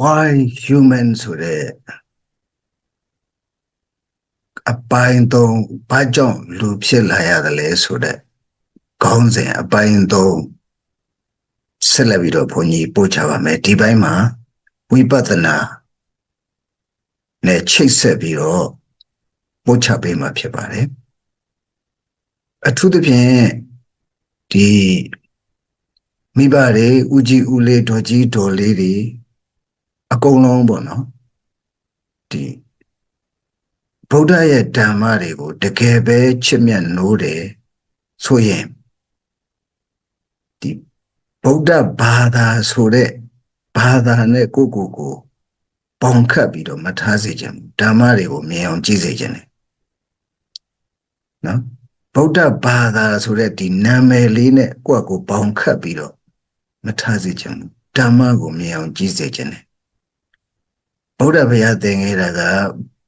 why human ဆိုတဲ့အပိုင်းသုံးဘာကြောင့်လူဖြစ်လာရတယ်လဲဆိုတဲ့ခေါင်းစဉ်အပိုင်းသုံးဆက်လက်ပြီးတော့ဘုန်းကြီးပို့ချပါမယ်ဒီပိုင်းမှာဝိပဿနာနဲ့ချိတ်ဆက်ပြီးတော့ပို့ချပေးမှာဖြစ်ပါတယ်အထူးသဖြင့်ဒီမိဘတွေဦးကြီးဦးလေးဒေါ်ကြီးဒေါ်လေးတွေ အကုန်လုံးပေါ့နော်ဒီဗုဒ္ဓရဲ့ဓမ္မတွေကိုတကယ်ပဲချစ်မြတ်နိုးတယ်ဆိုရင်ဒီဗုဒ္ဓဘာသာဆိုတဲ့ဘာသာနဲ့ကိုယ့်ကိုယ်ကိုပေါင်ခတ်ပြီးတော့မထားစေခြင်းဓမ္မတွေကိုမြင်အောင်ကြည့်စေခြင်းလေနော်ဗုဒ္ဓဘာသာဆိုတဲ့ဒီနာမည်လေးနဲ့ကိုယ့်ကိုယ်ပေါင်ခတ်ပြီးတော့မထားစေခြင်းဓမ္မကိုမြင်အောင်ကြည့်စေခြင်းလေ ဗုဒ္ဓဘုရားသင်ခဲ့တာက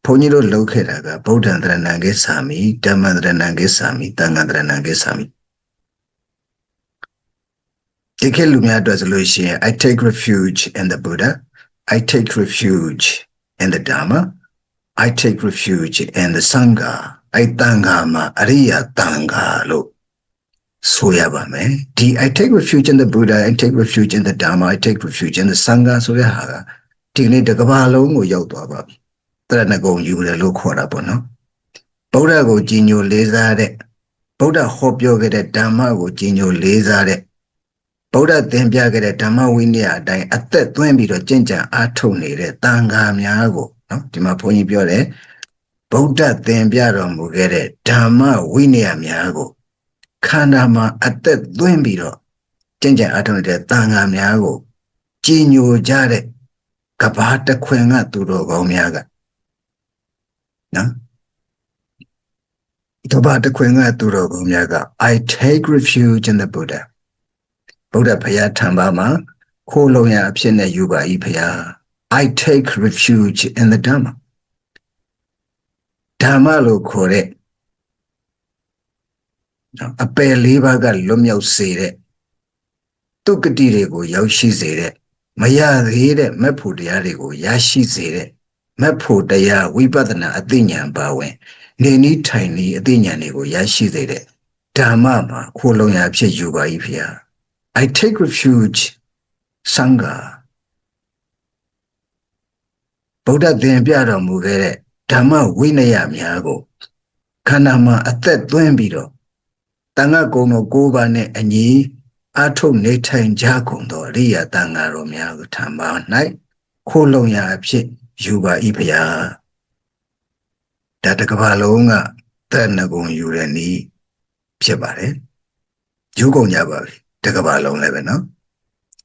ဘုန်းကြီးတို့လုပ်ခဲ့တာကဗုဒ္ဓံတရဏံကိသာမိဓမ္မံတရဏံကိသာမိတန်ခါတရဏံကိသာမိဒီခေတ်လူများအတွက်ဆိုလို့ရှိရင် I take refuge in the Buddha I take refuge in the Dharma I take refuge in the Sangha အဲ့တန်ခါမှာအရိယတန်ခါလို့ဆိုရပါမယ်ဒီ I take refuge in the Buddha I take refuge in the Dharma I take refuge in the Sangha ဆိုတဲ့ဟာက ဒီနေ့တစ်ကမ္ဘာလုံးကိုရောက်သွားပါပြီတရဏဂုံယူတယ်လို့ခေါ်တာပေါ့နော်ဗုဒ္ဓကိုကြည်ညိုလေးစားတဲ့ဗုဒ္ဓဟောပြောခဲ့တဲ့ဓမ္မကိုကြည်ညိုလေးစားတဲ့ဗုဒ္ဓသင်ပြခဲ့တဲ့ဓမ္မဝိနည်းအတိုင်းအသက်သွင်းပြီးတော့ကျင့်ကြံအားထုတ်နေတဲ့တန်ခါများကိုနော်ဒီမှာဘုန်းကြီးပြောတယ်ဗုဒ္ဓသင်ပြတော်မူခဲ့တဲ့ဓမ္မဝိနည်းများကိုခန္ဓာမှာအသက်သွင်းပြီးတော့ကျင့်ကြံအားထုတ်နေတဲ့တန်ခါများကိုကြည်ညိုကြတဲ့ ကဘာတခွင်ကသူတော်ကောင်းများကနော်တဘာတခွင်ကသူတော်ကောင်းများက I take refuge in the Buddha ဗုဒ္ဓဘုရားထံပါမှာခိုးလုံရအဖြစ်နဲ့ယူပါ၏ဘုရား I take refuge in the Dhamma ဓမ္မလို့ခေါ်တဲ့နော်အပယ်လေးပါးကလွတ်မြောက်စေတဲ့တုတ်ကတိတွေကိုရောက်ရှိစေတဲ့ မရသေးတဲ့မက်ဖို့တရားတွေကိုရရှိစေတဲ့မက်ဖို့တရားဝိပဿနာအသိဉာဏ်ပါဝင် နေနီးထိုင်နီးအသိဉာဏ်တွေကိုရရှိစေတဲ့ဓမ္မမှာခိုးလုံရဖြစ်ယူပါ၏ဖျား I take refuge sangha ဗုဒ္ဓသင်ပြတော်မူခဲ့တဲ့ဓမ္မဝိနည်းများကိုခန္ဓာမှာအသက်သွင်းပြီးတော့တန်ခါကုံတော်၉ပါးနဲ့အညီ အထုတ်နေထိုင်ကြကုန်သောအရိယာတန်ဃာတော်များကိုထံပါ၌ခိုးလုံရာအဖြစ်ယူပါ၏ဖျားဒါတကဘာလုံးကတက်နဂုံယူတဲ့နီးဖြစ်ပါတယ်ယူကုန်ကြပါပြီတကဘာလုံးလည်းပဲနော်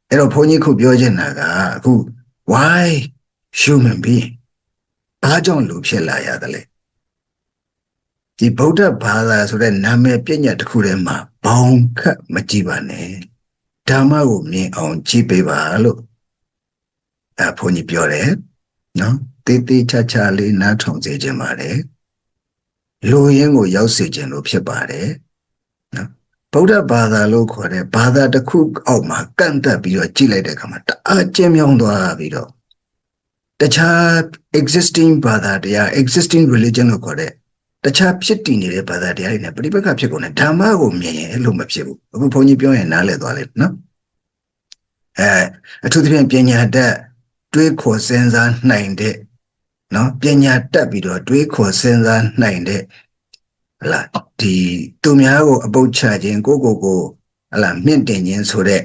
အဲ့တော့ဘုန်းကြီးခုပြောချင်တာကအခု why human being ဘာကြောင့်လူဖြစ်လာရသလဲဒီဗုဒ္ဓဘာသာဆိုတဲ့နာမည်ပြည့်ညတ်တစ်ခုထဲမှာ ဘောင်ခတ်မကြည့်ပါနဲ့ဓမ္မကိုမြင်အောင်ကြည့်ပေးပါလို့အဲဘုန်းကြီးပြောတယ်နော်တေးသေးချာချာလေးနားထောင်စေခြင်းပါတယ်လူရင်းကိုရောက်စေခြင်းလို့ဖြစ်ပါတယ်နော်ဗုဒ္ဓဘာသာလို့ခေါ်တဲ့ဘာသာတစ်ခုအောက်မှာကန့်တက်ပြီးတော့ကြည့်လိုက်တဲ့အခါမှာတအားကျဉ်းမြောင်းသွားပြီးတော့တခြား existing ဘာသာတရား existing religion လို့ခေါ်တဲ့ တခြားဖြစ်တည်နေတဲ့ဘာသာတရားတွေနဲ့ပြိပက္ခဖြစ်ကုန်တယ်ဓမ္မကိုမြင်ရင်အဲ့လိုမဖြစ်ဘူးအခုဘုန်းကြီးပြောရင်နားလည်သွားလိမ့်နော်အဲအထူးသဖြင့်ပညာတတ်တွေးခေါ်စဉ်းစားနိုင်တဲ့နော်ပညာတတ်ပြီးတော့တွေးခေါ်စဉ်းစားနိုင်တဲ့ဟလာဒီသူများကိုအပုတ်ချခြင်းကိုကိုကိုဟလာမြင့်တင်ခြင်းဆိုတဲ့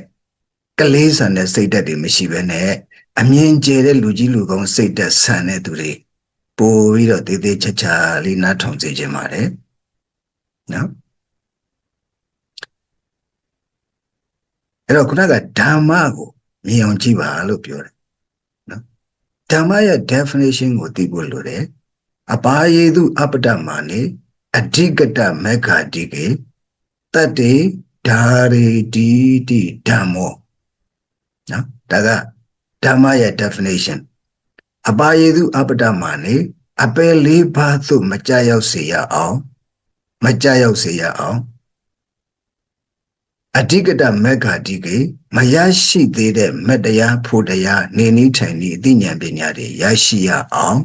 ကလေးဆန်တဲ့စိတ်ဓာတ်တွေမရှိဘဲနဲ့အမြင်ကျတဲ့လူကြီးလူကောင်းစိတ်ဓာတ်ဆန်တဲ့သူတွေ ပို့ပြီးတော့သေးသေးချာချာလေးနားထောင်စေခြင်းပါတယ်နော်အဲ့တော့ခုနကဓမ္မကိုမြင်အောင်ကြည့်ပါလို့ပြောတယ်နော်ဓမ္မရဲ့ definition ကိုသိဖို့လိုတယ်အပါယေသူအပဒမာနေအဓိကတမေဃာတိကေတတ္တိဓာရီတိတိဓမ္မောနော်ဒါကဓမ္မရဲ့ definition အပါယေသူအပဒမာနေအပယ်လေးပါးသို့မကြရောက်စေရအောင် မကြရောက်စေရအောင်အဓိကတမက္ခတိကေမရရှိသေးတဲ့မတ္တရားဖို့တရားနေနည်းထိုင်နည်းအသိဉာဏ်ပညာတွေရရှိရအောင်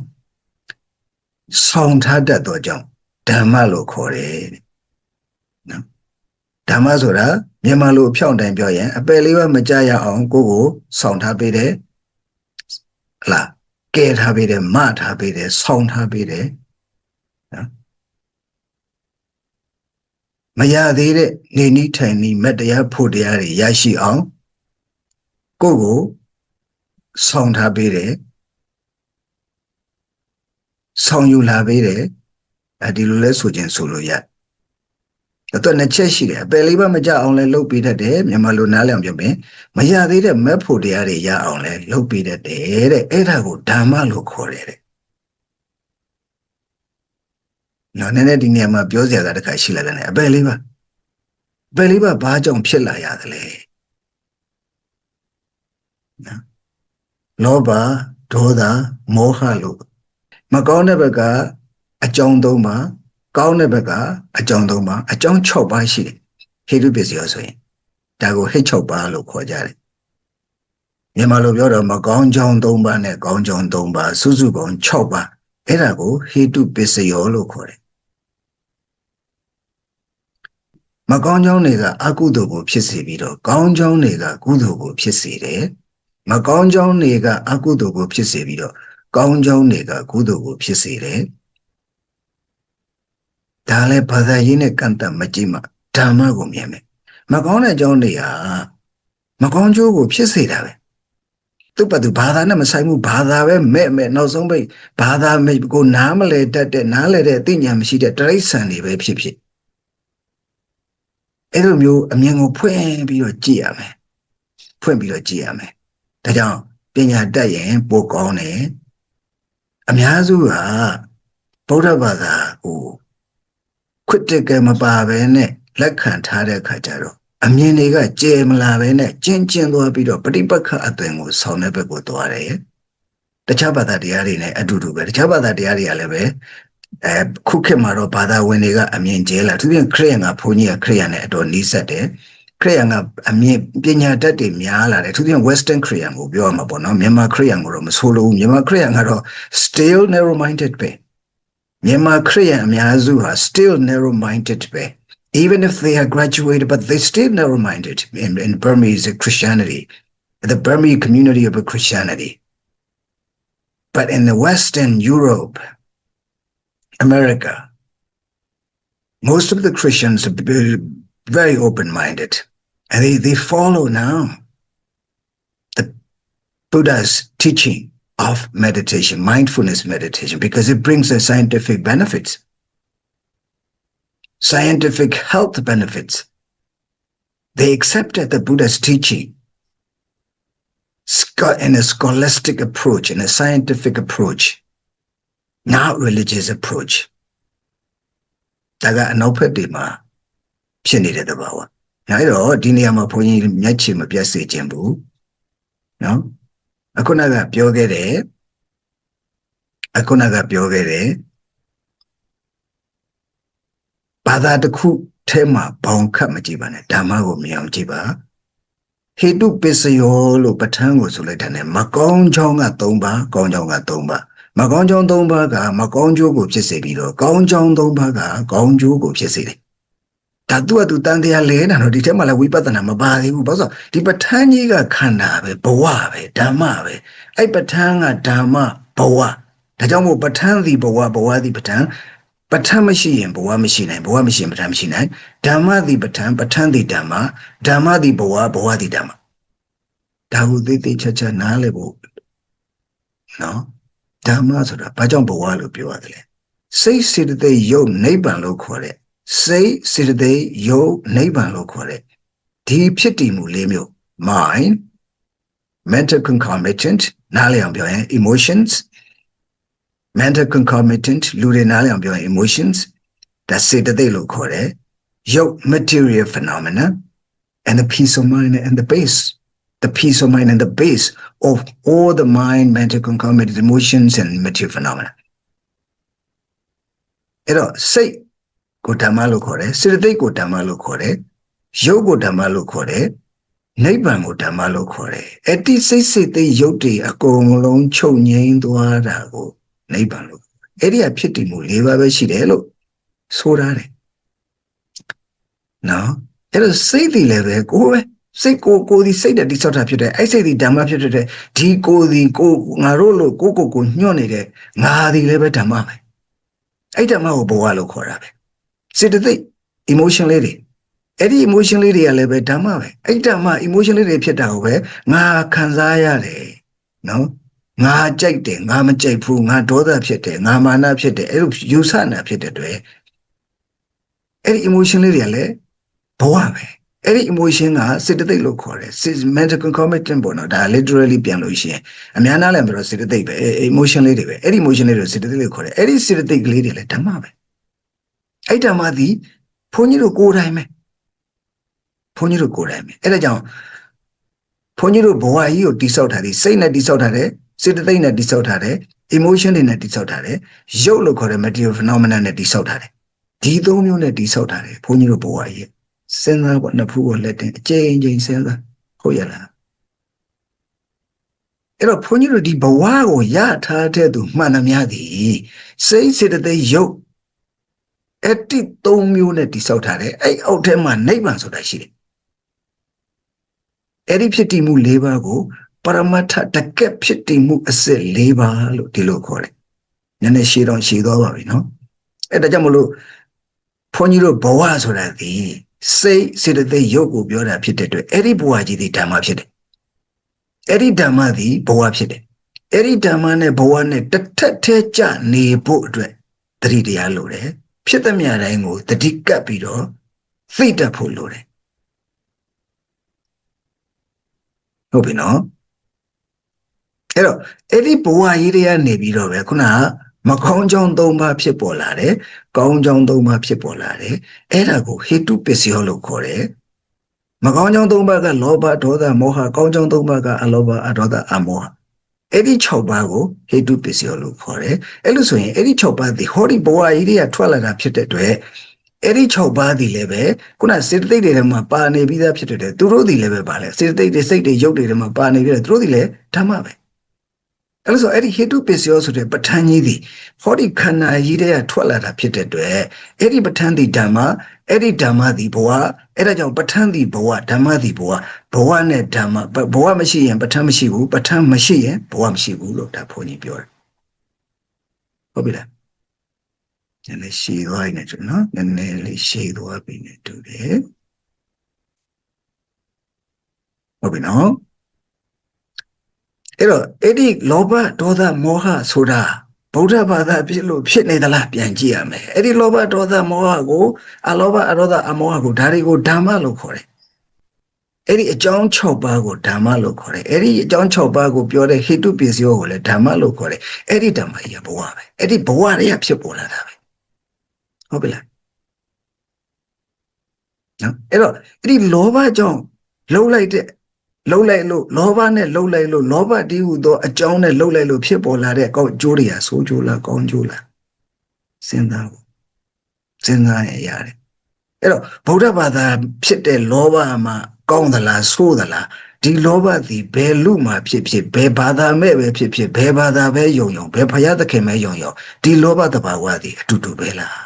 ဆောင်ထားတတ်သောကြောင့်ဓမ္မလို့ခေါ်တယ်တဲ့နော်ဓမ္မဆိုတာမြန်မာလိုအဖြောင့်တိုင်းပြောရင်အပယ်လေးပါမကြရအောင်ကိုယ့်ကိုဆောင်ထားပေးတယ်ဟလား ကဲထားပေးတယ်မထားပေးတယ်ဆောင်ထားပေးတယ်နော်မရသေးတဲ့နေနည်းထိုင်နည်းမတ်တရားဖို့တရားတွေရရှိအောင်ကိုယ့်ကိုဆောင်ထားပေးတယ်ဆောင်ယူလာပေးတယ်အဲဒီလိုလဲဆိုခြင်းဆိုလို့ရတော့ နှစ်ချက်ရှိတယ်အပယ်လေးပါမကြအောင်လဲလုပ်ပေးတတ်တယ်မြန်မာလိုနားလည်အောင်ပြောမယ်မရသေးတဲ့မက်ဖို့တရားတွေရအောင်လဲလုပ်ပေးတတ်တယ်တဲ့အဲ့ဒါကိုဓမ္မလို့ခေါ်တယ်တဲ့နော်နည်းနည်းဒီနေရာမှာပြောစရာကတစ်ခါရှိလာတယ်အပယ်လေးပါအပယ်လေးပါဘာကြောင့်ဖြစ်လာရသလဲနော်လောဘဒေါသမောဟလို့မကောင်းတဲ့ဘက်ကအကြောင်းသုံးပါ ကောင်းတဲ့ဘက်ကအကြောင်းသုံးပါအကြောင်း6ပါးရှိတယ်ဟေတုပစ္စယောဆိုရင်ဒါကိုဟိတ်6ပါးလို့ခေါ်ကြတယ်မြန်မာလိုပြောတော့မကောင်းကြောင်း3ပါးနဲ့ကောင်းကြောင်း3ပါးစုစုပေါင်း6ပါးအဲ့ဒါကိုဟေတုပစ္စယောလို့ခေါ်တယ်မကောင်းကြောင်းတွေကအကုသိုလ်ကိုဖြစ်စေပြီးတော့ကောင်းကြောင်းတွေကကုသိုလ်ကိုဖြစ်စေတယ်မကောင်းကြောင်းတွေကအကုသိုလ်ကိုဖြစ်စေပြီးတော့ကောင်းကြောင်းတွေကကုသိုလ်ကိုဖြစ်စေတယ် ဒါလည်းဘာသာရေးနဲ့ကန့်သက်မကြည့်မှဓမ္မကိုမြင်မယ်မကောင်းတဲ့ကြောင်းတွေဟာမကောင်းကျိုးကိုဖြစ်စေတာပဲသူ့ပတ်သူဘာသာနဲ့မဆိုင်ဘူးဘာသာပဲမဲ့မဲ့နောက်ဆုံးပိတ်ဘာသာမဲ့ကိုနားမလဲတတ်တဲ့နားလဲတဲ့အသိဉာဏ်မရှိတဲ့တရိษံတွေပဲဖြစ်ဖြစ်အဲ့လိုမျိုးအမြင်ကိုဖွင့်ပြီးတော့ကြည့်ရမယ်ဖွင့်ပြီးတော့ကြည့်ရမယ်ဒါကြောင့်ပညာတတ်ရင်ပိုကောင်းတယ်အများစုကဗုဒ္ဓဘာသာကို ခွတ်တက်ကမပါဘဲနဲ့လက်ခံထားတဲ့အခါကျတော့အမြင်တွေကကျဲမလာဘဲနဲ့ကျင်းကျင်းသွားပြီးတော့ပฏิပတ်ခအသွင်ကိုဆောင်းတဲ့ဘက်ကိုသွားတယ်တခြားဘာသာတရားတွေနဲ့အတူတူပဲတခြားဘာသာတရားတွေကလည်းပဲအဲခုခေတ်မှာတော့ဘာသာဝင်တွေကအမြင်ကျဲလာသူပြင်ခရိယန်ကဘုန်းကြီးကခရိယန်နဲ့အတော်နီးစပ်တယ်ခရိယန်ကအမြင်ပညာတတ်တွေများလာတယ်သူပြင် western ခရိယန်ကိုပြောရမှာပေါ့နော်မြန်မာခရိယန်ကိုတော့မဆိုးလို့မြန်မာခရိယန်ကတော့ still narrow minded ပဲ မြန်မာခရိယန်အများစုဟာ still narrow minded ပဲ even if they are graduated but they still narrow minded in, in Burmese Christianity the Burmese community of Christianity but in the Western Europe America most of the Christians are very open-minded and they, they follow now the Buddha's teaching of meditation, mindfulness meditation, because it brings the scientific benefits, scientific health benefits. They accepted the Buddha's teaching in a scholastic approach, in a scientific approach, not religious approach. ဒါကအနောက်ဘက်တွေမှာဖြစ်နေတဲ့သဘောပါ။အဲဒါတော့ဒီနေရာမှာဘုန်းကြီးမျက်ခြေမပြတ်စေခြင်းဘူး။နော် အခုနကပြောခဲ့တယ်အခုနကပြောခဲ့တယ်ဘာသာတစ်ခုထဲမှာဘောင်ခတ်မကြည့်ပါနဲ့ဓမ္မကိုမြင်အောင်ကြည့်ပါဟေတုပစ္စယောလို့ပဋ္ဌာန်းကိုဆိုလိုက်တယ်မကောင်းချောင်းက၃ပါးကောင်းချောင်းက၃ပါးမကောင်းချောင်း၃ပါးကမကောင်းကျိုးကိုဖြစ်စေပြီးတော့ကောင်းချောင်း၃ပါးကကောင်းကျိုးကိုဖြစ်စေတယ် ဒါသူကသူတန်တရားလဲတာတော့ဒီထဲမှာလည်းဝိပဿနာမပါသေးဘူးဘာလို့ဆိုဒီပဋ္ဌာန်းကြီးကခန္ဓာပဲဘဝပဲဓမ္မပဲအဲ့ပဋ္ဌာန်းကဓမ္မဘဝဒါကြောင့်မို့ပဋ္ဌာန်းသည်ဘဝဘဝသည်ပဋ္ဌာန်းပဋ္ဌာန်းမရှိရင်ဘဝမရှိနိုင်ဘဝမရှိရင်ပဋ္ဌာန်းမရှိနိုင်ဓမ္မသည်ပဋ္ဌာန်းပဋ္ဌာန်းသည်ဓမ္မဓမ္မသည်ဘဝဘဝသည်ဓမ္မဒါဟုသိသိချာချာနားလည်ဖို့နော်ဓမ္မဆိုတာဘာကြောင့်ဘဝလို့ပြောရတယ်လဲစိတ်စေတသိက်ယုတ်နိဗ္ဗာန်လို့ခေါ်တဲ့ စိတ်စေတသိက်ယုတ်နိဗ္ဗာန်လို့ခေါ်တဲ့ဒီဖြစ်တည်မှုလေးမျိုး mind mental concomitant နားလည်အောင်ပြောရင် emotions mental concomitant လူတွေနားလည်အောင်ပြောရင် emotions ဒါစေတသိက်လို့ခေါ်တယ်ယုတ် material phenomena and the peace of mind and the base the peace of mind and the base of all the mind mental concomitant emotions and material phenomena အဲ့တော့စိတ် ကိုဓမ္မလို့ခေါ်တယ်စေတသိက်ကိုဓမ္မလို့ခေါ်တယ်ရုပ်ကိုဓမ္မလို့ခေါ်တယ်နိဗ္ဗာန်ကိုဓမ္မလို့ခေါ်တယ်အဲ့ဒီစိတ်စိတ်သိရုပ်တွေအကုန်လုံးချုပ်ငြိမ်းသွားတာကိုနိဗ္ဗာန်လို့အဲ့ဒီကဖြစ်တည်မှု၄ပါးပဲရှိတယ်လို့ဆိုရတယ်နော်အဲ့တော့စိတ်တည်လည်းပဲကိုယ်ပဲစိတ်ကိုကိုယ်ဒီစိတ်နဲ့တိဆောက်တာဖြစ်တယ်အဲ့စိတ်ဒီဓမ္မဖြစ်တဲ့ဒီကိုယ်ဒီကိုငါတို့လို့ကိုကိုကိုညွှတ်နေတဲ့ငါဒီလည်းပဲဓမ္မပဲအဲ့ဓမ္မကိုဘဝလို့ခေါ်တာပဲ စေတသိက် emotion လေးတွေအဲ့ဒီ emotion လေးတွေကလည်းပဲဓမ္မပဲအဲ့ဓမ္မ emotion လေးတွေဖြစ်တာကိုပဲငါခံစားရတယ်နော်ငါကြိုက်တယ်ငါမကြိုက်ဘူးငါဒေါသဖြစ်တယ်ငါမာနဖြစ်တယ်အဲ့လိုယူဆနာဖြစ်တဲ့အတွက်အဲ့ဒီ emotion လေးတွေကလည်းဘဝပဲအဲ့ဒီ emotion ကစေတသိက်လို့ခေါ်တယ် mental concomitant ပေါ့နော်ဒါ literally ပြန်လို့ရှိရင်အများနာလည်းမလို့စေတသိက်ပဲ emotion လေးတွေပဲအဲ့ဒီ emotion လေးတွေစေတသိက်လို့ခေါ်တယ်အဲ့ဒီစေတသိက်ကလေးတွေလည်းဓမ္မပဲ အဲ့ဓမ္မသည်ဘုန်းကြီးတို့ကိုယ်တိုင်ပဲဘုန်းကြီးတို့ကိုယ်တိုင်ပဲအဲ့ဒါကြောင့်ဘုန်းကြီးတို့ဘဝကြီးကိုတိဆောက်ထားသည်စိတ်နဲ့တိဆောက်ထားတယ်စေတသိက်နဲ့တိဆောက်ထားတယ် emotion တွေနဲ့တိဆောက်ထားတယ်ရုပ်လို့ခေါ်တဲ့ material phenomena နဲ့တိဆောက်ထားတယ်ဒီသုံးမျိုးနဲ့တိဆောက်ထားတယ်ဘုန်းကြီးတို့ဘဝကြီးစဉ်းစားပေါ့နှစ်ဖူးကိုလက်တင်အကျဉ်းချင်းစဉ်းစားဟုတ်ရလားအဲ့တော့ဘုန်းကြီးတို့ဒီဘဝကိုရထားတဲ့သူမှန်သမျှသည်စိတ်စေတသိက်ရုပ် အဲ့ဒီသုံးမျိုးနဲ့တိဆောက်ထားတယ်အဲ့အောက်ထဲမှာနိဗ္ဗာန်ဆိုတာရှိတယ်အဲ့ဒီဖြစ်တည်မှု၄ပါးကိုပရမတ္ထတကက်ဖြစ်တည်မှုအစစ်၄ပါးလို့ဒီလိုခေါ်တယ်နည်းနည်းရှည်တော့ရှည်သွားပါပြီနော်အဲ့ဒါကြောင့်မလို့ဘုန်းကြီးတို့ဘဝဆိုတာဒီစိတ်စေတသိက်ရုပ်ကိုပြောတာဖြစ်တဲ့အတွက်အဲ့ဒီဘဝကြီးဒီဓမ္မဖြစ်တယ်အဲ့ဒီဓမ္မသည်ဘဝဖြစ်တယ်အဲ့ဒီဓမ္မနဲ့ဘဝနဲ့တစ်ထက်ထဲကြနေဖို့အတွက်တတိတရားလိုတယ် ဖြစ်သမျှတိုင်းကိုတတိကပ်ပြီးတော့သိတတ်ဖို့လိုတယ်ဟုတ်ပြီနော်အဲ့တော့အဲ့ဒီဘဝကြီးတွေကနေပြီးတော့ပဲခုနကမကောင်းကြောင်း၃ပါးဖြစ်ပေါ်လာတယ်ကောင်းကြောင်း၃ပါးဖြစ်ပေါ်လာတယ်အဲ့ဒါကိုဟေတုပစ္စယောလို့ခေါ်တယ်မကောင်းကြောင်း၃ပါးကလောဘဒေါသမောဟကောင်းကြောင်း၃ပါးကအလောဘအဒေါသအမောဟ အဲ့ဒီ6ပါးကိုဟေတုပစ္စယောလို့ခေါ်တယ်အဲ့လို့ဆိုရင်အဲ့ဒီ6ပါးဒီဟောဒီဘဝကြီးတွေကထွက်လာတာဖြစ်တဲ့အတွက်အဲ့ဒီ6ပါးဒီလည်းပဲခုနစေတသိက်တွေထဲမှာပါနေပြီးသားဖြစ်တဲ့သူတို့ဒီလည်းပဲပါလဲစေတသိက်တွေစိတ်တွေရုပ်တွေထဲမှာပါနေပြီးတော့သူတို့ဒီလည်းဓမ္မပဲအဲ့လို့ဆိုအဲ့ဒီဟေတုပစ္စယောဆိုတဲ့ပဋ္ဌာန်းကြီးဒီဟောဒီခန္ဓာကြီးတွေကထွက်လာတာဖြစ်တဲ့အတွက်အဲ့ဒီပဋ္ဌာန်းဒီဓမ္မအဲ့ဒီဓမ္မဒီဘဝ အဲ့ဒါကြောင့်ပဋ္ဌာန်းဒီဘဝဓမ္မဒီဘဝဘဝနဲ့ဓမ္မဘဝမရှိရင်ပဋ္ဌာန်းမရှိဘူးပဋ္ဌာန်းမရှိရင်ဘဝမရှိဘူးလို့ဒါဘုန်းကြီးပြောတယ်ဟုတ်ပြီလားနည်းနည်းရှည်သွားနေတယ်နော်နည်းနည်းလေးရှည်သွားပြီနေတူတယ်ဟုတ်ပြီနော်အဲ့တော့အဲ့ဒီလောဘဒေါသမောဟဆိုတာ ဗုဒ္ဓဘာသာဖြစ်လို့ဖြစ်နေသလားပြန်ကြည့်ရမယ်အဲ့ဒီလောဘဒေါသမောဟကိုအလောဘအရောဓအမောဟကိုဒါတွေကိုဓမ္မလို့ခေါ်တယ်အဲ့ဒီအကြောင်း6ပါးကိုဓမ္မလို့ခေါ်တယ်အဲ့ဒီအကြောင်း6ပါးကိုပြောတဲ့ဟိတုပစ္စယောကိုလည်းဓမ္မလို့ခေါ်တယ်အဲ့ဒီဓမ္မကြီးကဘဝပဲအဲ့ဒီဘဝတွေကဖြစ်ပေါ်လာတာပဲဟုတ်ပြီလားနော်အဲ့တော့အဲ့ဒီလောဘကြောင့်လှုပ်လိုက်တဲ့ လှုပ်လိုက်လို့လောဘနဲ့လှုပ်လိုက်လို့လောဘတည်းဟူသောအကြောင်းနဲ့လှုပ်လိုက်လို့ဖြစ်ပေါ်လာတဲ့ကောက်ကျိုးတွေကဆိုးကျိုးလားကောင်းကျိုးလားစဉ်းစားဖို့စဉ်းစားရရတယ်အဲ့တော့ဗုဒ္ဓဘာသာဖြစ်တဲ့လောဘမှာကောင်းသလားဆိုးသလားဒီလောဘသည်ဘယ်လူမှဖြစ်ဖြစ်ဘယ်ဘာသာမဲ့ပဲဖြစ်ဖြစ်ဘယ်ဘာသာပဲယုံယုံဘယ်ဖရာသခင်ပဲယုံယုံဒီလောဘတဘာဝသည်အတူတူပဲလား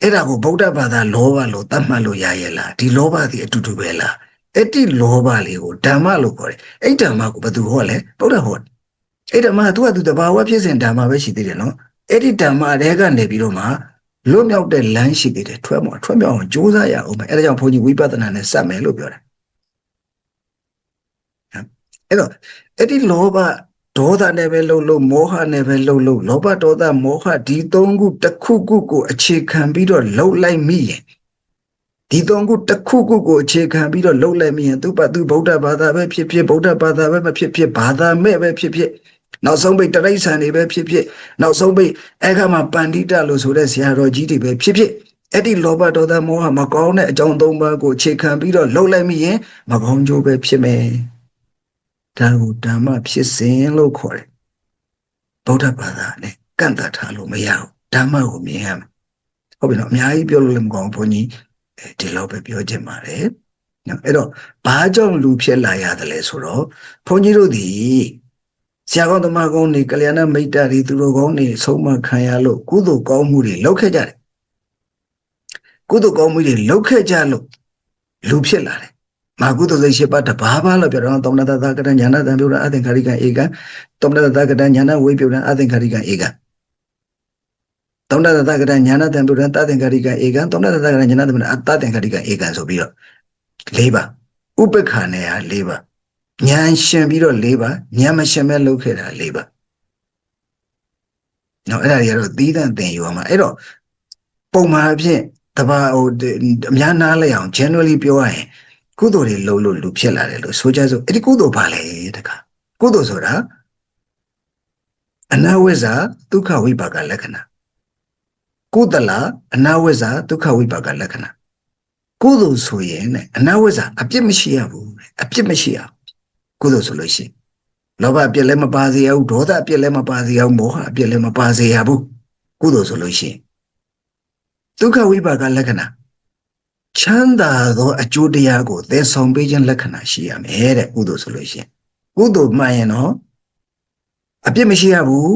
အဲ့ဒါကိုဗုဒ္ဓဘာသာလောဘလို့သတ်မှတ်လို့ရရဲ့လားဒီလောဘသည်အတူတူပဲလား အဲ့ဒီလောဘလေးကိုဓမ္မလို့ခေါ်တယ်အဲ့ဓမ္မကိုဘယ်သူဟောလဲဗုဒ္ဓဟောအဲ့ဓမ္မကသူကသူတဘာဝဖြစ်စဉ်ဓမ္မပဲရှိသေးတယ်နော်အဲ့ဒီဓမ္မတဲကနေပြီးတော့မှလွတ်မြောက်တဲ့လမ်းရှိသေးတယ်ထွက်မောထွက်မြောက်အောင်ကြိုးစားရအောင်ပဲအဲ့ဒါကြောင့်ဘုန်းကြီးဝိပဿနာနဲ့စက်မယ်လို့ပြောတာအဲ့တော့အဲ့ဒီလောဘဒေါသနဲ့ပဲလှုပ်လို့မောဟနဲ့ပဲလှုပ်လို့လောဘဒေါသမောဟဒီသုံးခုတစ်ခုခုကိုအခြေခံပြီးတော့လှုပ်လိုက်မိရင် ဒီသုံးခုတစ်ခုခုကိုအခြေခံပြီးတော့လှုပ်လိုက်မိရင်သူ့ဘသူဗုဒ္ဓဘာသာပဲဖြစ်ဖြစ်ဗုဒ္ဓဘာသာပဲမဖြစ်ဖြစ်ဘာသာမဲ့ပဲဖြစ်ဖြစ်နောက်ဆုံးပိတ်တရိษံတွေပဲဖြစ်ဖြစ်နောက်ဆုံးပိတ်အခါမှာပန္တိတလို့ဆိုတဲ့ဆရာတော်ကြီးတွေပဲဖြစ်ဖြစ်အဲ့ဒီလောဘဒေါသမောဟမကောင်းတဲ့အကြောင်းသုံးပါးကိုအခြေခံပြီးတော့လှုပ်လိုက်မိရင်မကောင်းကျိုးပဲဖြစ်မယ်ဒါကိုဓမ္မဖြစ်စဉ်လို့ခေါ်တယ်ဗုဒ္ဓဘာသာနဲ့ကန့်တတ်ထားလို့မရဘူးဓမ္မကိုမြင်ရမယ်ဟုတ်ပြီနော်အများကြီးပြောလို့လည်းမကောင်းဘူးဘုန်းကြီးအဲ ဒီလောက်ပဲပြောချင်ပါတယ်နော်အဲ့တော့ဘာကြောင့်လူဖြစ်လာရတယ်လဲဆိုတော့ဘုန်းကြီးတို့ဒီဆရာကောင်းသမားကောင်းနေကလျာဏမိတ်တာတွေသူတို့ကောင်းနေဆုံးမခံရလို့ကုသိုလ်ကောင်းမှုတွေလုပ်ခဲ့ကြတယ်ကုသိုလ်ကောင်းမှုတွေလုပ်ခဲ့ကြလို့လူဖြစ်လာတယ်မာကုသိုလ်စိတ်ရှိပါတဘာဘာလို့ပြောတော့တောမနတသကတညာနာတံပြောတာအသင်္ခါရိကဧကံတောမနတသကတညာနာဝိပြောတာအသင်္ခါရိကဧကံ တောမနတသကတညာနာတံပြောတာတသင်္ခါရိကဧကံတောမနတသကတညာနာတံပြောတာအတသင်္ခါရိကဧကံဆိုပြီးတော့၄ပါဥပ္ပခါနဲ့ဟာ၄ပါဉာဏ်ရှင်ပြီးတော့၄ပါဉာဏ်မရှင်မဲ့လုပ်ခဲ့တာ၄ပါနော်အဲ့ဒါတွေကတော့သီးသန့်သင်ယူအောင်ပါအဲ့တော့ပုံမှန်အဖြစ်တဘာဟိုအများနားလဲအောင် generally ပြောရရင်ကုသိုလ်တွေလုပ်လို့လူဖြစ်လာတယ်လို့ဆိုကြစို့အဲ့ဒီကုသိုလ်ဘာလဲတခါကုသိုလ်ဆိုတာအနဝိဇ္ဇာဒုက္ခဝိပါကလက္ခဏာ ကုသလအနဝိဇ္ဇာဒုက္ခဝိပါကလက္ခဏာကုသိုလ်ဆိုရင်နဲ့အနဝိဇ္ဇာအပြစ်မရှိရဘူးအပြစ်မရှိရကုသိုလ်ဆိုလို့ရှိရင်လောဘအပြစ်လည်းမပါစေရဘူးဒေါသအပြစ်လည်းမပါစေရဘူးမောဟအပြစ်လည်းမပါစေရဘူးကုသိုလ်ဆိုလို့ရှိရင်ဒုက္ခဝိပါကလက္ခဏာချမ်းသာသောအကျိုးတရားကိုသယ်ဆောင်ပေးခြင်းလက္ခဏာရှိရမယ်တဲ့ကုသိုလ်ဆိုလို့ရှိရင်ကုသိုလ်မှန်ရင်တော့အပြစ်မရှိရဘူး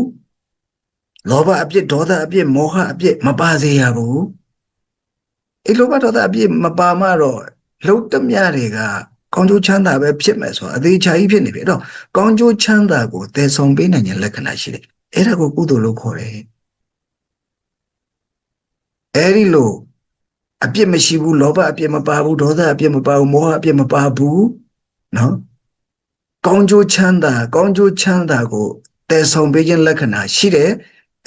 လောဘအပြစ်ဒေါသအပြစ်မောဟအပြစ်မပါစေရဘူးအဲ့လောဘဒေါသအပြစ်မပါမှတော့လှုပ်တမျှတွေကကောင်းကျိုးချမ်းသာပဲဖြစ်မယ်ဆိုတော့အသေးချာကြီးဖြစ်နေပြီအဲ့တော့ကောင်းကျိုးချမ်းသာကိုသယ်ဆောင်ပေးနိုင်ခြင်းလက္ခဏာရှိတယ်အဲ့ဒါကိုကုသိုလ်လို့ခေါ်တယ်အဲ့ဒီလိုအပြစ်မရှိဘူးလောဘအပြစ်မပါဘူးဒေါသအပြစ်မပါဘူးမောဟအပြစ်မပါဘူးနော်ကောင်းကျိုးချမ်းသာကောင်းကျိုးချမ်းသာကိုတည်ဆောင်ပေးခြင်းလက္ခဏာရှိတယ်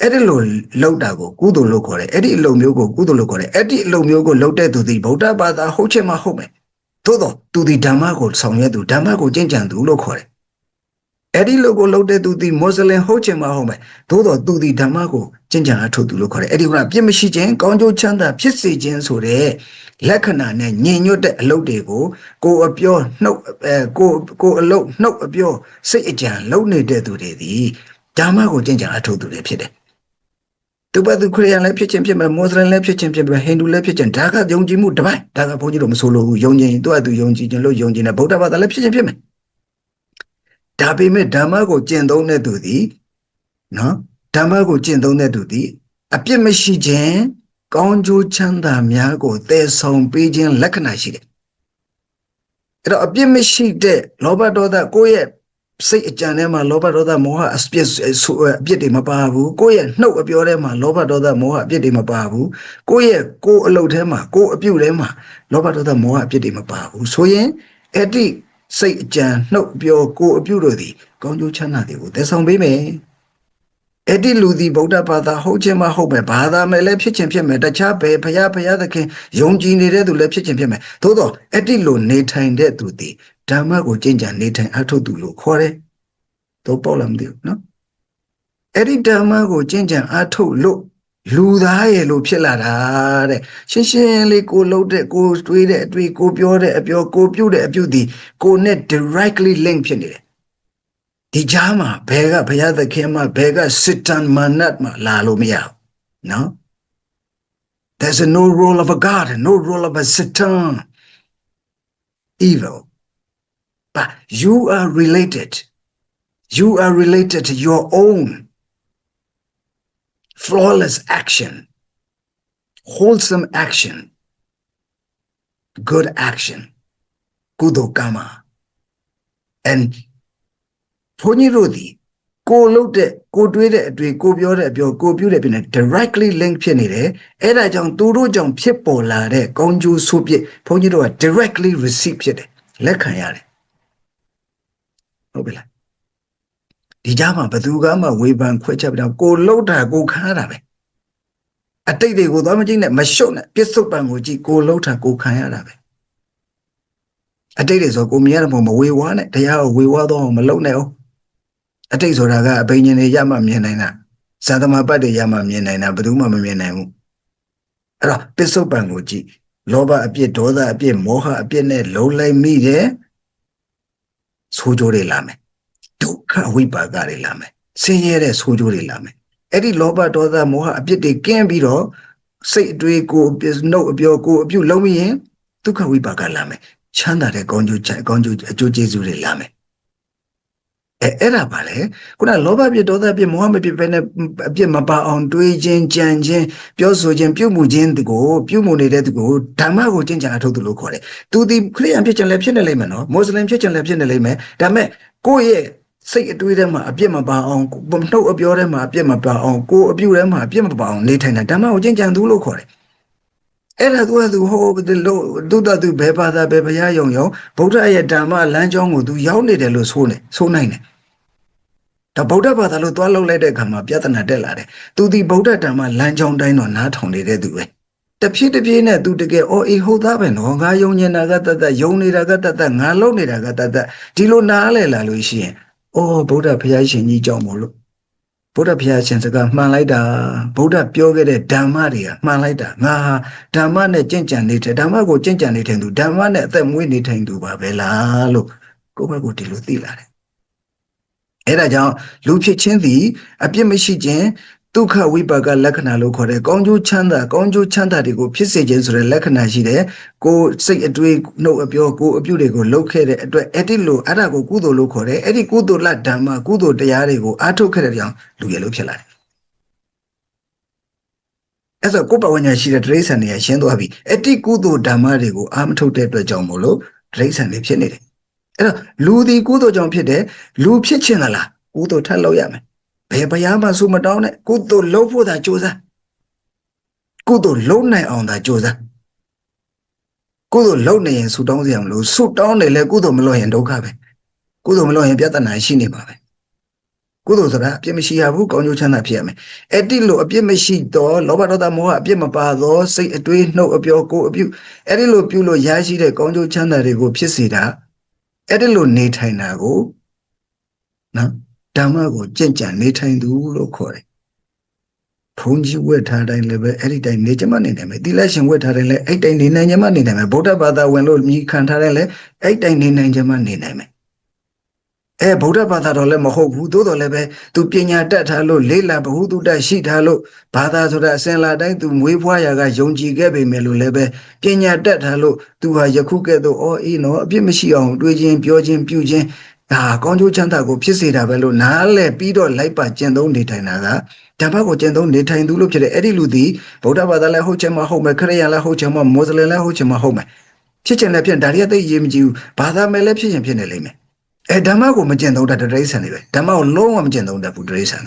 အဲ့ဒီလိုလောက်တာကိုကုသိုလ်လို့ခေါ်တယ်အဲ့ဒီအလုပ်မျိုးကိုကုသိုလ်လို့ခေါ်တယ်အဲ့ဒီအလုပ်မျိုးကိုလုပ်တဲ့သူသည်ဗုဒ္ဓဘာသာဟုတ်ချင်မှဟုတ်မယ်သို့တော့သူသည်ဓမ္မကိုဆောင်ရွက်သူဓမ္မကိုကျင့်ကြံသူလို့ခေါ်တယ်အဲ့ဒီလိုကိုလုပ်တဲ့သူသည်မွတ်စလင်ဟုတ်ချင်မှဟုတ်မယ်သို့တော့သူသည်ဓမ္မကိုကျင့်ကြံအထုတ်သူလို့ခေါ်တယ်အဲ့ဒီကပြစ်မရှိခြင်းကောင်းကျိုးချမ်းသာဖြစ်စေခြင်းဆိုတဲ့လက္ခဏာနဲ့ညင်ညွတ်တဲ့အလုပ်တွေကိုကိုအပြောနှုတ်အဲကိုကိုအလုပ်နှုတ်အပြောစိတ်အကြံလုပ်နေတဲ့သူတွေသည်ဓမ္မကိုကျင့်ကြံအထုတ်သူတွေဖြစ်တယ် သူပဲသူခရစ်ယာန်လည်းဖြစ်ခြင်းဖြစ်မယ်မွတ်စလင်လည်းဖြစ်ခြင်းဖြစ်မယ်ဟိန္ဒူလည်းဖြစ်ခြင်းဒါကယုံကြည်မှုတစ်ပိုင်းဒါကဘုန်းကြီးတို့မဆိုလို့ဘူးယုံကြည်ရင်သူ့အတူယုံကြည်ခြင်းလို့ယုံကြည်နေဗုဒ္ဓဘာသာလည်းဖြစ်ခြင်းဖြစ်မယ်ဒါပေမဲ့ဓမ္မကိုကျင့်သုံးတဲ့သူသည်နော်ဓမ္မကိုကျင့်သုံးတဲ့သူသည်အပြစ်မရှိခြင်းကောင်းကျိုးချမ်းသာများကိုသယ်ဆောင်ပေးခြင်းလက္ခဏာရှိတယ်အဲ့တော့အပြစ်မရှိတဲ့လောဘဒေါသကိုယ့်ရဲ့ စိတ်အကြံထဲမှာလောဘဒေါသမောဟအပြစ်အပြစ်တွေမပါဘူးကိုယ့်ရဲ့နှုတ်အပြောထဲမှာလောဘဒေါသမောဟအပြစ်တွေမပါဘူးကိုယ့်ရဲ့ကိုယ်အလုပ်ထဲမှာကိုယ်အပြုထဲမှာလောဘဒေါသမောဟအပြစ်တွေမပါဘူးဆိုရင်အဲ့ဒီစိတ်အကြံနှုတ်ပြောကိုယ်အပြုတို့သည်ကောင်းကျိုးချမ်းသာတွေကိုသယ်ဆောင်ပေးမယ် အဲ့ဒီလူသည်ဗုဒ္ဓဘာသာဟုတ်ခြင်းမဟုတ်ပဲဘာသာမဲ့လည်းဖြစ်ခြင်းဖြစ်မယ်တခြားဘယ်ဘုရားဘုရားသခင်ယုံကြည်နေတဲ့သူလည်းဖြစ်ခြင်းဖြစ်မယ်သို့တော့အဲ့ဒီလိုနေထိုင်တဲ့သူသည်ဓမ္မကိုကျင့်ကြံနေထိုင်အထုတ်သူလို့ခေါ်တယ်တော့ပေါ့လားမသိဘူးနော်အဲ့ဒီဓမ္မကိုကျင့်ကြံအထုတ်လို့လူသားရဲ့လို့ဖြစ်လာတာတဲ့ရှင်းရှင်းလေးကိုလှုပ်တဲ့ကိုတွေးတဲ့အတွေးကိုပြောတဲ့အပြောကိုပြုတ်တဲ့အပြုတ်ဒီကိုနဲ့ directly link ဖြစ်နေတယ် ဒီကြားမှာဘယ်ကဘုရားသခင်မှာဘယ်ကစစ်တန်မနတ်မှာလာလို့မရဘူးနော် There's a no role of a God, no role of a Satan. Evil. But you are related. You are related to your own flawless action, wholesome action, good action, kudo kama. And ဘုန်းကြီးတို့ဒီကိုလှုပ်တဲ့ကိုတွေးတဲ့အတွေ့ကိုပြောတဲ့အပြောကိုပြုတဲ့ပြင်နဲ့ directly link ဖြစ်နေတယ်အဲ့ဒါကြောင့်သူတို့ကြောင့်ဖြစ်ပေါ်လာတဲ့ကောင်းကျိုးဆိုးပြစ်ဘုန်းကြီးတို့က directly receive ဖြစ်တယ်လက်ခံရတယ်ဟုတ်ပြီလားဒီကြားမှာဘယ်သူကမှဝေဖန်ခွဲချက်ပြတော့ကိုလှုပ်တာကိုခံရတာပဲအတိတ်တွေကိုသွားမကြည့်နဲ့မရှုပ်နဲ့ပြစ္ဆုတ်ပံကိုကြည့်ကိုလှုပ်တာကိုခံရတာပဲအတိတ်တွေဆိုကိုမြင်ရတဲ့ပုံမဝေဝါးနဲ့တရားကိုဝေဝါးတော့မလုံနဲ့အောင် အတိတ်ဆိုတာကအဘိညာဉ်တွေရမှမြင်နိုင်တာဇာတမပတ်တွေရမှမြင်နိုင်တာဘယ်သူမှမမြင်နိုင်ဘူးအဲ့တော့ပစ္စုပန်ကိုကြည့်လောဘအပြစ်ဒေါသအပြစ်မောဟအပြစ်နဲ့လုံးလိုက်မိတယ်ဆိုးကြိုးတွေလာမယ်ဒုက္ခဝိပါကတွေလာမယ်ဆင်းရဲတဲ့ဆိုးကြိုးတွေလာမယ်အဲ့ဒီလောဘဒေါသမောဟအပြစ်တွေကင်းပြီးတော့စိတ်အတွေးကိုယ်နှုတ်အပြောကိုယ်အပြုလုံးမရင်ဒုက္ခဝိပါကလာမယ်ချမ်းသာတဲ့ကောင်းကျိုးချကောင်းကျိုးအကျိုးကျေးဇူးတွေလာမယ် အဲအဲ့ဒါပါလေခုနလောဘပြဒေါသပြမောဟမပြပဲနဲ့အပြစ်မပါအောင်တွေးခြင်းကြံခြင်းပြောဆိုခြင်းပြုမှုခြင်းတကိုပြုမှုနေတဲ့တကိုဓမ္မကိုကျင့်ကြံအထုတ်သူလို့ခေါ်တယ်သူဒီခရိယန်ဖြစ်ခြင်းလည်းဖြစ်နေလိမ့်မယ်နော်မွတ်စလင်ဖြစ်ခြင်းလည်းဖြစ်နေလိမ့်မယ်ဒါပေမဲ့ကိုယ့်ရဲ့စိတ်အတွေးထဲမှာအပြစ်မပါအောင်နှုတ်အပြောထဲမှာအပြစ်မပါအောင်ကိုယ်အပြုထဲမှာအပြစ်မပါအောင်နေထိုင်တာဓမ္မကိုကျင့်ကြံသူလို့ခေါ်တယ် အဲ့ဒါသူကသူဟိုလို့သူတသူဘယ်ဘာသာဘယ်ဘုရားယုံယုံဗုဒ္ဓရဲ့ဓမ္မလမ်းကြောင်းကိုသူရောက်နေတယ်လို့ဆိုနေဆိုနိုင်တယ်ဒါဗုဒ္ဓဘာသာလို့သွားလောက်လိုက်တဲ့အခါမှာပြဿနာတက်လာတယ်သူဒီဗုဒ္ဓဓမ္မလမ်းကြောင်းတိုင်းတော့နားထောင်နေတဲ့သူပဲတဖြည်းတဖြည်းနဲ့သူတကယ်အော်အေဟုတ်သားပဲနော်ငါယုံနေတာကတတ်တတ်ယုံနေတာကတတ်တတ်ငါလုံနေတာကတတ်တတ်ဒီလိုနားလဲလာလို့ရှိရင်အော်ဗုဒ္ဓဘုရားရှင်ကြီးကြောင့်မို့လို့ ဗုဒ္ဓဘုရားရှင်စကားမှန်လိုက်တာဗုဒ္ဓပြောခဲ့တဲ့ဓမ္မတွေကမှန်လိုက်တာငါဟာဓမ္မနဲ့ကြင့်ကြံနေတယ်ဓမ္မကိုကြင့်ကြံနေထိုင်သူဓမ္မနဲ့အသက်မွေးနေထိုင်သူပါပဲလားလို့ကိုယ့်ဘက်ကိုဒီလိုသိလာတယ်အဲ့ဒါကြောင့်လူဖြစ်ချင်းသည်အပြစ်မရှိခြင်း ဒုက္ခဝိပါကလက္ခဏာလို့ခေါ်တဲ့ကောင်းကျိုးချမ်းသာကောင်းကျိုးချမ်းသာတွေကိုဖြစ်စေခြင်းဆိုတဲ့လက္ခဏာရှိတယ်ကိုယ်စိတ်အတွေးနှုတ်အပြောကိုယ်အပြုတွေကိုလုပ်ခဲ့တဲ့အတွက်အဲ့ဒီလိုအဲ့ဒါကိုကုသိုလ်လို့ခေါ်တယ်အဲ့ဒီကုသိုလ်လဓမ္မကုသိုလ်တရားတွေကိုအားထုတ်ခဲ့တဲ့ကြောင့်လူရလို့ဖြစ်လာတယ်အဲ့ဆိုကိုယ်ပဝဉ္ဇာရှိတဲ့တရိษံတွေကရှင်းသွားပြီအဲ့ဒီကုသိုလ်ဓမ္မတွေကိုအားမထုတ်တဲ့အတွက်ကြောင့်မို့လို့တရိษံတွေဖြစ်နေတယ်အဲ့တော့လူဒီကုသိုလ်ကြောင့်ဖြစ်တယ်လူဖြစ်ချင်သလားကုသိုလ်ထပ်လုပ်ရမယ်ဘ ယ်ဘုရားမှဆုမတောင်းနဲ့ကုသိုလ်လုပ်ဖို့သာကြိုးစားကုသိုလ်လုပ်နိုင်အောင်သာကြိုးစားကုသိုလ်လုပ်နေရင်ဆုတောင်းစရာမလိုဆုတောင်းနေလဲကုသိုလ်မလုပ်ရင်ဒုက္ခပဲကုသိုလ်မလုပ်ရင်ပြဿနာရှိနေပါပဲကုသိုလ်ဆိုတာအပြစ်မရှိရဘူးကောင်းကျိုးချမ်းသာဖြစ်ရမယ်အဲ့ဒီလိုအပြစ်မရှိတော့လောဘဒေါသမောဟအပြစ်မပါတော့စိတ်အတွေးနှုတ်အပြောကိုယ်အပြုအဲ့ဒီလိုပြုလို့ရရှိတဲ့ကောင်းကျိုးချမ်းသာတွေကိုဖြစ်စေတာအဲ့ဒီလိုနေထိုင်တာကိုနော် ဓမ္မကိုကြင့်ကြံနေထိုင်သူလို့ခေါ်တယ်။ဘုန်းကြီးဝတ်ထားတိုင်းလည်းပဲအဲ့ဒီတိုင်းနေကြမနေနိုင်မယ်။သီလရှင်ဝတ်ထားတိုင်းလည်းအဲ့တိုင်းနေနိုင်ကြမနေနိုင်မယ်။ဗုဒ္ဓဘာသာဝင်လို့မြည်ခံထားတိုင်းလည်းအဲ့တိုင်းနေနိုင်ကြမနေနိုင်မယ်။အဲဗုဒ္ဓဘာသာတော်လည်းမဟုတ်ဘူးသို့တော်လည်းပဲသူပညာတတ်ထားလို့လေးလာဘ ഹു တုတရှိထားလို့ဘာသာဆိုတာအစင်လာတိုင်းသူမွေးဖွားရာကယုံကြည်ခဲ့ပေမဲ့လို့လည်းပဲပညာတတ်ထားလို့သူဟာယခုကဲ့သို့အော်အေးနော်အပြစ်မရှိအောင်တွေးခြင်းပြောခြင်းပြုခြင်း ဒါကောင်းကျိုးချမ်းသာကိုဖြစ်စေတာပဲလို့နားလဲပြီးတော့လိုက်ပါကျင့်သုံးနေထိုင်တာကဓမ္မကိုကျင့်သုံးနေထိုင်သူလို့ဖြစ်တဲ့အဲ့ဒီလူသည်ဗုဒ္ဓဘာသာလည်းဟုတ်ချင်မှဟုတ်မယ်ခရစ်ယာန်လည်းဟုတ်ချင်မှမွတ်စလင်လည်းဟုတ်ချင်မှဟုတ်မယ်ဖြစ်ချင်လည်းဖြစ်ဒါရီကသိရေးမကြည့်ဘူးဘာသာမဲ့လည်းဖြစ်ရင်ဖြစ်နေလိမ့်မယ်အဲဓမ္မကိုမကျင့်သုံးတတ်တဲ့တိရစ္ဆာန်တွေပဲဓမ္မကိုလုံးဝမကျင့်သုံးတတ်ဘူးတိရစ္ဆာန်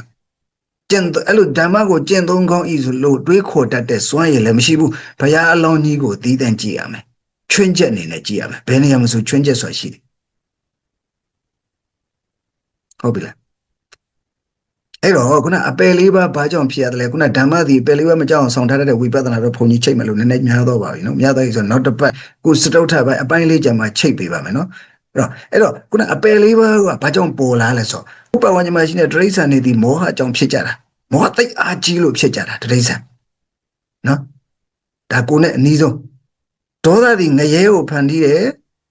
ကျင့်အဲ့လိုဓမ္မကိုကျင့်သုံးကောင်းဤဆိုလို့တွေးခေါ်တတ်တဲ့စွမ်းရည်လည်းမရှိဘူးဘုရားအလောင်းကြီးကိုသီးသန့်ကြည့်ရမယ်ချွင်းချက်အနေနဲ့ကြည့်ရမယ်ဘယ်နေရာမှာဆိုချွင်းချက်ဆိုတာရှိတယ် ဟုတ်ပြီလားအဲ့တော့ခုနအပယ်လေးပါးဘာကြောင့်ဖြစ်ရတယ်လဲခုနဓမ္မသည်အပယ်လေးပါးမကြောက်အောင်ဆောင်ထားတဲ့ဝိပဿနာတော့ဘုံကြီးချိတ်မယ်လို့နည်းနည်းများတော့ပါပြီနော်များတော့ဆိုနောက်တစ်ပတ်ကိုစတုထပိုင်းအပိုင်းလေးကြမှာချိတ်ပေးပါမယ်နော်အဲ့တော့အဲ့တော့ခုနအပယ်လေးပါးကဘာကြောင့်ပေါ်လာလဲဆိုဥပဝဉ္ဇမှာရှိတဲ့တရိษံနေသည်မောဟကြောင့်ဖြစ်ကြတာမောဟသိအားကြီးလို့ဖြစ်ကြတာတရိษံနော်ဒါကိုနဲ့အနည်းဆုံးဒေါသသည်ငရဲကိုဖန်တီးတယ်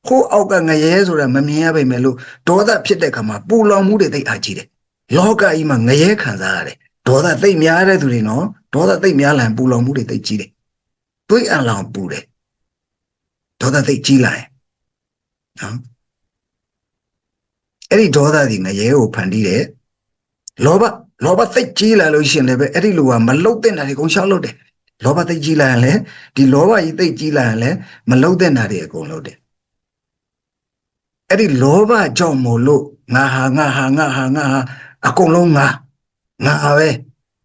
ဟိုးအောက်ကငရဲဆိုတာမမြင်ရပါမယ်လို့ဒေါသဖြစ်တဲ့ခါမှာပူလောင်မှုတွေသိအားကြီးတယ်လောကကြီးမှာငရဲခံစားရတယ်ဒေါသသိများတဲ့သူတွေနော်ဒေါသသိများလာရင်ပူလောင်မှုတွေသိကြီးတယ်တွေးအံလောင်ပူတယ်ဒေါသသိကြီးလာရင်နော်အဲ့ဒီဒေါသဒီငရဲကိုဖန်တီးတယ်လောဘလောဘသိကြီးလာလို့ရှိရင်လည်းပဲအဲ့ဒီလူကမလုတ်တဲ့တာတွေအကုန်ရှောက်လုတ်တယ်လောဘသိကြီးလာရင်လည်းဒီလောဘကြီးသိကြီးလာရင်လည်းမလုတ်တဲ့တာတွေအကုန်လုတ်တယ် အဲ့ဒီလောဘကြောင့်မို့လို့ငါဟာငါဟာငါဟာငါဟာအကုန်လုံးငါငါပဲ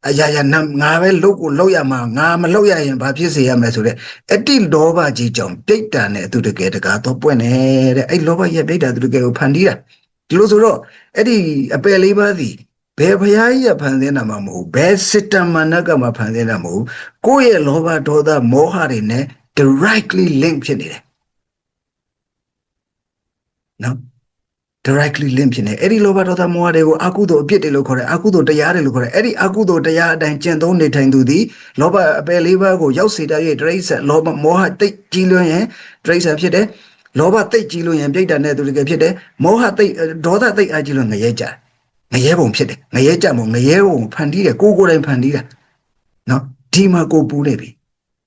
အရာရာငါပဲလုတ်ကိုလုတ်ရမှာငါမလုတ်ရရင်ဘာဖြစ်စေရမလဲဆိုတော့အတိလောဘကြီးကြောင့်ပြိတ္တာနဲ့အတူတကယ်တကားတော့ပွင့်နေတဲ့အဲ့လောဘရဲ့ပြိတ္တာသူတကယ်ကိုဖန်တီးတာဒီလိုဆိုတော့အဲ့ဒီအပယ်လေးပါးသည်ဘယ်ဘုရားကြီးကဖန်ဆင်းတာမှမဟုတ်ဘယ်စစ်တမန်ကမှဖန်ဆင်းတာမဟုတ်ကိုယ့်ရဲ့လောဘဒေါသမောဟတွေနဲ့ directly link ဖြစ်နေတယ် နော် directly link ဖြစ်နေအဲ့ဒီလောဘဒေါသမောဟတွေကိုအကုသိုလ်အပြစ်တွေလို့ခေါ်တယ်အကုသိုလ်တရားတွေလို့ခေါ်တယ်အဲ့ဒီအကုသိုလ်တရားအတိုင်းကျင့်သုံးနေထိုင်သူသည်လောဘအပယ်လေးပါးကိုရောက်စေတတ်၍တရိစ္ဆာလောဘမောဟတိတ်ကြီးလွန်းရင်တရိစ္ဆာဖြစ်တယ်လောဘတိတ်ကြီးလို့ရင်ပြိတ္တာနဲ့သူတကယ်ဖြစ်တယ်မောဟတိတ်ဒေါသတိတ်အကြီးလို့ငရဲကြငရဲပုံဖြစ်တယ်ငရဲကြမို့ငရဲပုံဖန်တီးတယ်ကိုကိုယ်တိုင်ဖန်တီးတာနော်ဒီမှာကိုပူနေပြီ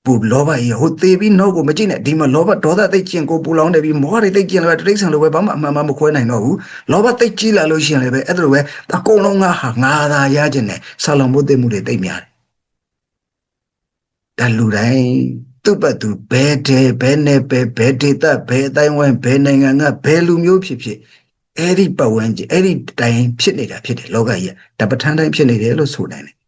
ပူလောဘကြီးဟိုသေးပြီးနောက်ကိုမကြည့်နဲ့ဒီမှာလောဘဒေါသသိကျင်ကိုပူလောင်နေပြီးမောဟတွေသိကျင်လာတတိဆန်လိုပဲဘာမှအမှန်မှမခွဲနိုင်တော့ဘူးလောဘသိကြီးလာလို့ရှိရင်လည်းပဲအဲ့ဒါလိုပဲအကုန်လုံးငါဟာငါသာရခြင်းနဲ့ဆာလောင်မိုးသိမှုတွေသိများတယ်ဒါလူတိုင်းသူ့ဘတ်သူဘဲတဲ့ဘဲနဲ့ဘဲဘဲဒေတာဘဲအတိုင်းဝိုင်းဘဲနိုင်ငံကဘဲလူမျိုးဖြစ်ဖြစ်အဲ့ဒီပတ်ဝန်းကျင်အဲ့ဒီတိုင်းဖြစ်နေတာဖြစ်တယ်လောကကြီးကတပဋ္ဌာန်းတိုင်းဖြစ်နေတယ်လို့ဆိုနိုင်တယ်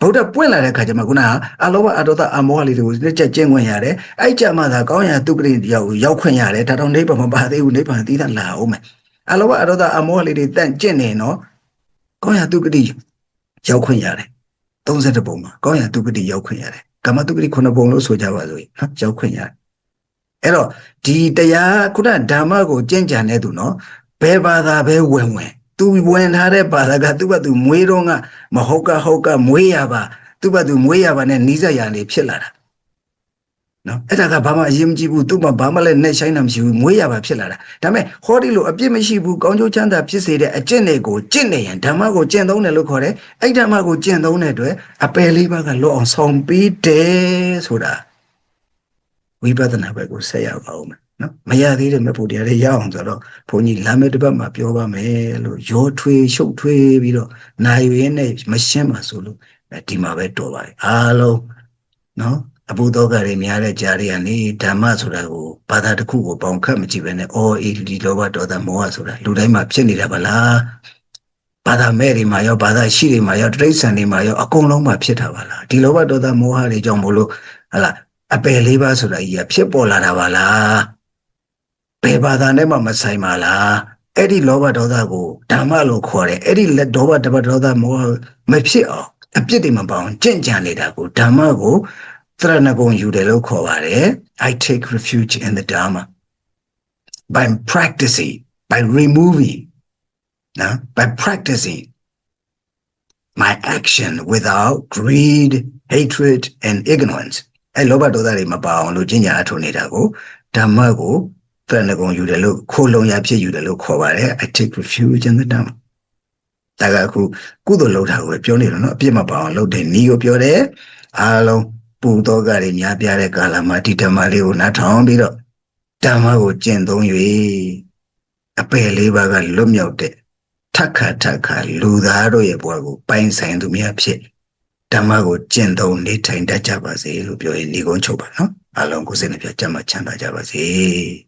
ဗုဒ္ဓပွင့်လာတဲ့ခါကျမှခုနကအလောဘအတောတအမောဟလေးတွေကိုလက်ချက်ကျင့်ဝင်ရတယ်အဲ့ကြမှာသာကောင်းရာသူပရိရောက်ရောက်ခွင့်ရတယ်ဒါတော့နိဗ္ဗာန်မပါသေးဘူးနိဗ္ဗာန်သီးသန့်လာအောင်မယ်အလောဘအတောတအမောဟလေးတွေတန့်ကျင့်နေနော်ကောင်းရာသူပရိရောက်ခွင့်ရတယ်32ပုံမှာကောင်းရာသူပရိရောက်ခွင့်ရတယ်ကာမတုပရိ9ပုံလို့ဆိုကြပါစို့နော်ရောက်ခွင့်ရတယ်အဲ့တော့ဒီတရားခုနဓမ္မကိုကျင့်ကြံတဲ့သူနော်ဘယ်ဘာသာပဲဝင်ဝင် သူဝင်ထားတဲ့ဘာသာကသူ့ဘသူမွေးတော့ကမဟုတ်ကဟုတ်ကမွေးရပါသူ့ဘသူမွေးရပါနဲ့နီးစပ်ရနေဖြစ်လာတာနော်အဲ့ဒါကဘာမှအရေးမကြီးဘူးသူ့မှာဘာမှလည်းနဲ့ဆိုင်တာမရှိဘူးမွေးရပါဖြစ်လာတာဒါပေမဲ့ဟောဒီလိုအပြစ်မရှိဘူးကောင်းကျိုးချမ်းသာဖြစ်စေတဲ့အကျင့်တွေကိုကျင့်နေရင်ဓမ္မကိုကျင့်သုံးတယ်လို့ခေါ်တယ်အဲ့ဓမ္မကိုကျင့်သုံးတဲ့အတွက်အပယ်လေးပါးကလွတ်အောင်ဆောင်ပေးတယ်ဆိုတာဝိပဿနာဘက်ကိုဆက်ရပါဦးမယ် နော်မရသေးတဲ့မဖို့တရားတွေရအောင်ဆိုတော့ဘုန်းကြီးလာမယ့်တစ်ပတ်မှာပြောပါမယ်လို့ရောထွေးရှုပ်ထွေးပြီးတော့နိုင်ရင်းနဲ့မရှင်းပါဆိုလို့ဒီမှာပဲတော်ပါတယ်အားလုံးနော်အဘုဒ္ဓကတွေများတဲ့ကြားတွေကနေဓမ္မဆိုတာကိုဘာသာတစ်ခုကိုပေါင်ခတ်မကြည့်ပဲနဲ့အော်အေဒီလောဘဒေါသမောဟဆိုတာလူတိုင်းမှာဖြစ်နေတာပါလားဘာသာမဲ့တွေမှာရောဘာသာရှိတွေမှာရောတိရစ္ဆာန်တွေမှာရောအကုန်လုံးမှာဖြစ်တာပါလားဒီလောဘဒေါသမောဟတွေကြောင့်မို့လို့ဟလာအပယ်လေးပါဆိုတာကြီးကဖြစ်ပေါ်လာတာပါလား ဘယ်ဘာသာနဲ့မှမဆိုင်ပါလားအဲ့ဒီလောဘဒေါသကိုဓမ္မလို့ခေါ်တယ်အဲ့ဒီလက်ဒေါဘတပဒေါသမောဟမဖြစ်အောင်အပြစ်တွေမပေါအောင်ကြင့်ကြံနေတာကိုဓမ္မကိုသရဏဂုံယူတယ်လို့ခေါ်ပါတယ် I take refuge in the dharma by practicing by removing now by practicing my action without greed hatred and ignorance အဲလောဘဒေါသတွေမပါအောင်လို့ကျင့်ကြံအထုံနေတာကိုဓမ္မကို သရဏဂုံယူတယ်လို့ခိုးလုံရဖြစ်ယူတယ်လို့ခေါ်ပါတယ် I take refuge in the dharma ဒါကအခုကုသိုလ်လုပ်တာကိုပဲပြောနေတယ်နော်အပြစ်မပါအောင်လုပ်တဲ့ဤကိုပြောတယ်အားလုံးပူတော့ကတွေများပြားတဲ့ကာလမှာဒီဓမ္မလေးကိုနားထောင်ပြီးတော့ဓမ္မကိုကျင့်သုံး၍အပယ်လေးပါးကလွတ်မြောက်တဲ့ထက်ခါထက်ခါလူသားတို့ရဲ့ဘဝကိုပိုင်ဆိုင်သူများဖြစ်ဓမ္မကိုကျင့်သုံးနေထိုင်တတ်ကြပါစေလို့ပြောရင်ညီကုန်းချုပ်ပါနော်အားလုံးကိုစိတ်နှပြကြမ်းမှချမ်းသာကြပါစေ